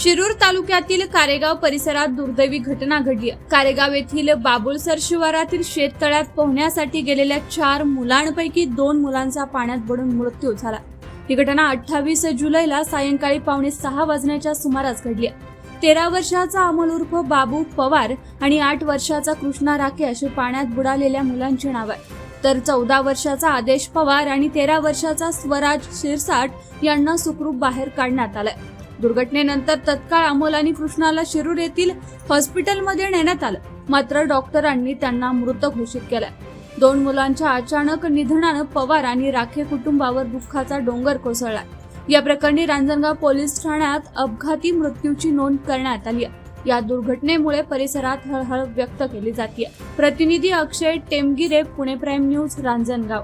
शिरूर तालुक्यातील कारेगाव परिसरात दुर्दैवी घटना घडली आहे. कारेगाव येथील बाबुळसर शिवारातील शेततळ्यात पोहण्यासाठी गेलेल्या चार मुलांपैकी दोन मुलांचा पाण्यात बुडून मृत्यू झाला ही घटना अठ्ठावीस जुलैला सायंकाळी पावणे सहा वाजण्याच्या सुमारास घडली आहे. तेरा वर्षाचा अमोल उर्फ बाबू पवार आणि आठ वर्षाचा कृष्णा राखे अशी पाण्यात बुडालेल्या मुलांची नाव आहे तर चौदा वर्षाचा आदेश पवार आणि तेरा वर्षाचा स्वराज शिरसाट यांना सुखरूप बाहेर काढण्यात आलाय दुर्घटनेनंतर तत्काळ अमोल आणि कृष्णाला शिरूर येथील हॉस्पिटलमध्ये नेण्यात आलं. मात्र डॉक्टरांनी त्यांना मृत घोषित केलं दोन मुलांच्या अचानक निधनानं पवार आणि राखे कुटुंबावर दुःखाचा डोंगर कोसळला या प्रकरणी रांजणगाव पोलीस ठाण्यात अपघाती मृत्यूची नोंद करण्यात आली आहे. या दुर्घटनेमुळे परिसरात हळहळ व्यक्त केली जाते प्रतिनिधी अक्षय टेमगिरे पुणे प्राईम न्यूज रांजणगाव.